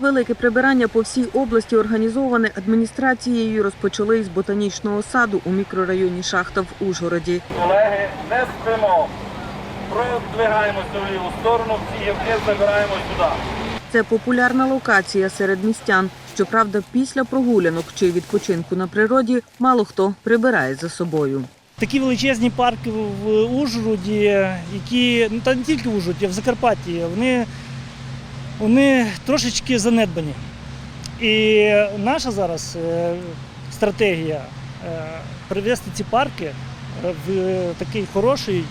Велике прибирання по всій області організоване адміністрацією розпочали із ботанічного саду у мікрорайоні Шахта в Ужгороді. Колеги, не спимо. Продвигаємося в ліву сторону, всі гілки забираємо сюди. Це популярна локація серед містян. Щоправда, після прогулянок чи відпочинку на природі мало хто прибирає за собою. Такі величезні парки в Ужгороді, які ну та не тільки в Ужгороді, а в Закарпатті, вони, вони трошечки занедбані. І наша зараз е, стратегія е, привести ці парки е, в такий хороший,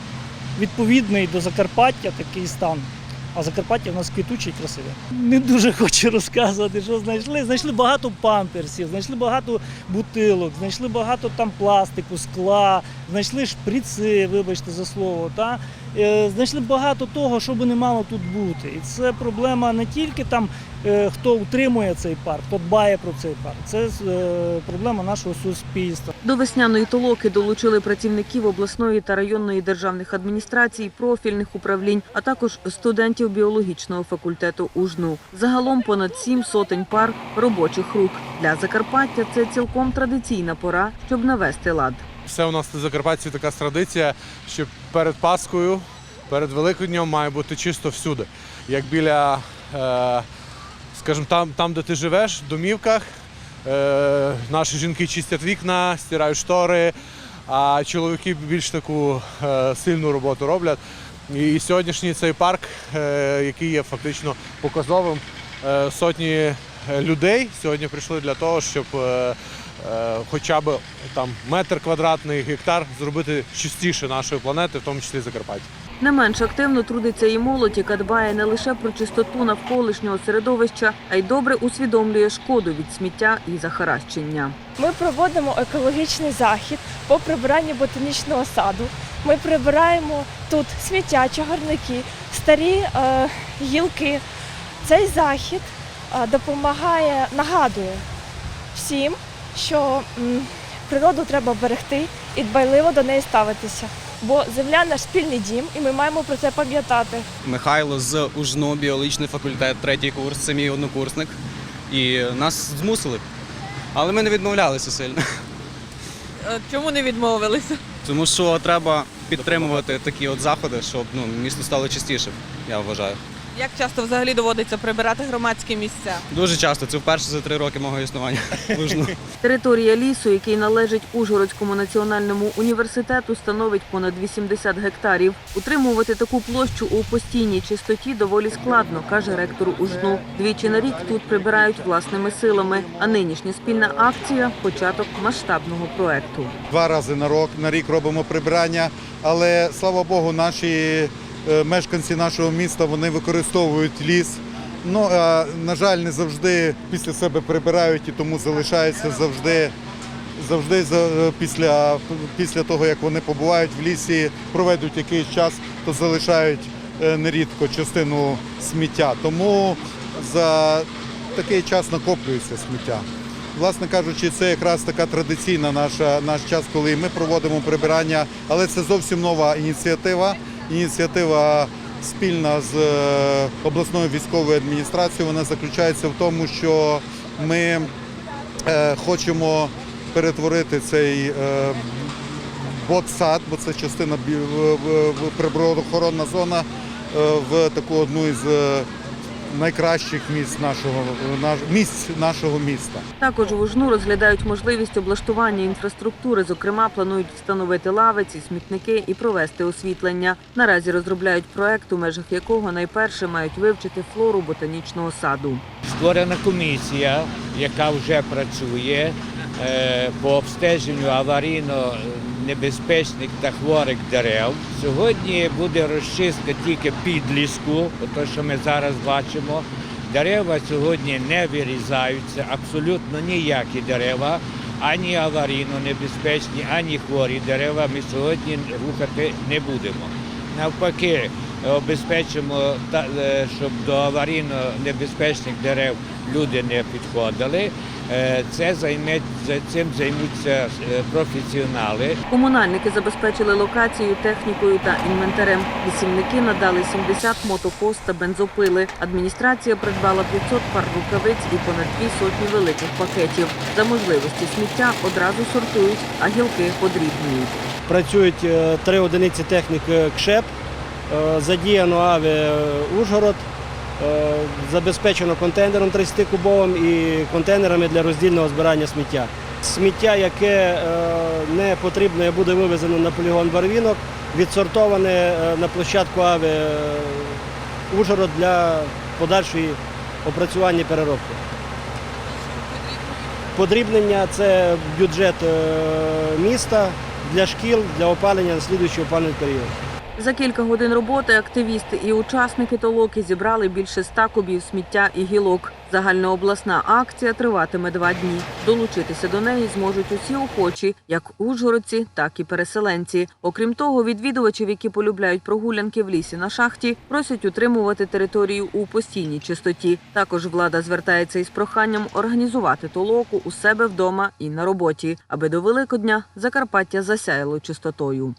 відповідний до Закарпаття такий стан. А Закарпаття в нас квітуче і красиве. Не дуже хочу розказувати, що знайшли. Знайшли багато памперсів, знайшли багато бутилок, знайшли багато там пластику, скла, знайшли шприци, вибачте за слово. Та? Е, Знайшли багато того, що би не мало тут бути. І це проблема не тільки там, е, хто утримує цей парк, хто дбає про цей парк. Це е, проблема нашого суспільства. До весняної толоки долучили працівників обласної та районної державних адміністрацій, профільних управлінь, а також студентів біологічного факультету УЖНУ. Загалом понад сім сотень пар робочих рук. Для Закарпаття це цілком традиційна пора, щоб навести лад. Все у нас на Закарпатті така традиція, що перед Пасхою, перед Великоднем має бути чисто всюди. Як біля, е, скажімо, там, там, де ти живеш, в домівках, е, наші жінки чистять вікна, стирають штори, а чоловіки більш таку е, сильну роботу роблять. І сьогоднішній цей парк, який є фактично показовим, сотні людей сьогодні прийшли для того, щоб хоча б там метр квадратний гектар зробити чистіше нашої планети, в тому числі Закарпаття. Не менш активно трудиться і молодь, яка дбає не лише про чистоту навколишнього середовища, а й добре усвідомлює шкоду від сміття і захаращення. Ми проводимо екологічний захід по прибиранню ботанічного саду. Ми прибираємо тут сміття, чагарники, старі е, гілки. Цей захід е, допомагає, нагадує всім, що м, природу треба берегти і дбайливо до неї ставитися. Бо земля наш спільний дім, і ми маємо про це пам'ятати. Михайло з УЖНУ, біологічний факультет, третій курс, це мій однокурсник. І нас змусили. Але ми не відмовлялися сильно. Чому не відмовилися? Тому що треба підтримувати такі от заходи, щоб ну, місто стало чистішим, я вважаю. Як часто взагалі доводиться прибирати громадські місця? Дуже часто, це вперше за три роки мого існування. Територія лісу, який належить Ужгородському національному університету, становить понад 80 гектарів. Утримувати таку площу у постійній чистоті доволі складно, каже ректор УЖНУ. Двічі на рік тут прибирають власними силами. А нинішня спільна акція початок масштабного проекту. Два рази на рік, на рік робимо прибирання, але слава Богу, наші мешканці нашого міста вони використовують ліс. Ну а на жаль, не завжди після себе прибирають і тому залишається завжди. Завжди за- після, після того, як вони побувають в лісі, проведуть якийсь час, то залишають е, нерідко частину сміття. Тому за такий час накоплюється сміття. Власне кажучи, це якраз така традиційна наша наш час, коли ми проводимо прибирання, але це зовсім нова ініціатива. Ініціатива спільна з е, обласною військовою адміністрацією. Вона заключається в тому, що ми е, хочемо перетворити цей е, ботсад, бо це частина природоохоронна зона, в таку одну із найкращих місць нашого наш- місць нашого міста. Також в УЖНУ розглядають можливість облаштування інфраструктури. Зокрема, планують встановити лавиці, смітники і провести освітлення. Наразі розробляють проект, у межах якого найперше мають вивчити флору ботанічного саду. Створена комісія, яка вже працює е, по обстеженню аварійно небезпечних та хворих дерев. Сьогодні буде розчистка тільки підліску, те, що ми зараз бачимо. Дерева сьогодні не вирізаються, абсолютно ніякі дерева, ані аварійно небезпечні, ані хворі дерева ми сьогодні рухати не будемо. Навпаки, обезпечимо, та- е, щоб до аварійно небезпечних дерев люди не підходили. Е, Це займе, за- цим займуться е, професіонали. Комунальники забезпечили локацію технікою та інвентарем. Лісівники надали 70 мотокост та бензопили. Адміністрація придбала 500 пар рукавиць і понад дві сотні великих пакетів. За можливості сміття одразу сортують, а гілки подрібнюють. Працюють е, три одиниці технік е, КШЕП, е, задіяно АВІ е, Ужгород, е, забезпечено контейнером 30-кубовим і контейнерами для роздільного збирання сміття. Сміття, яке е, не потрібно, буде вивезено на полігон Барвінок, відсортоване е, на площадку АВІ е, Ужгород для подальшої опрацювання переробки. Подрібнення це бюджет е, міста для шкіл для опалення на слідуючий опалювальний період. За кілька годин роботи активісти і учасники толоки зібрали більше ста кубів сміття і гілок. Загальнообласна акція триватиме два дні. Долучитися до неї зможуть усі охочі, як ужгородці, так і переселенці. Окрім того, відвідувачів, які полюбляють прогулянки в лісі на шахті, просять утримувати територію у постійній чистоті. Також влада звертається із проханням організувати толоку у себе вдома і на роботі, аби до Великодня Закарпаття засяяло чистотою.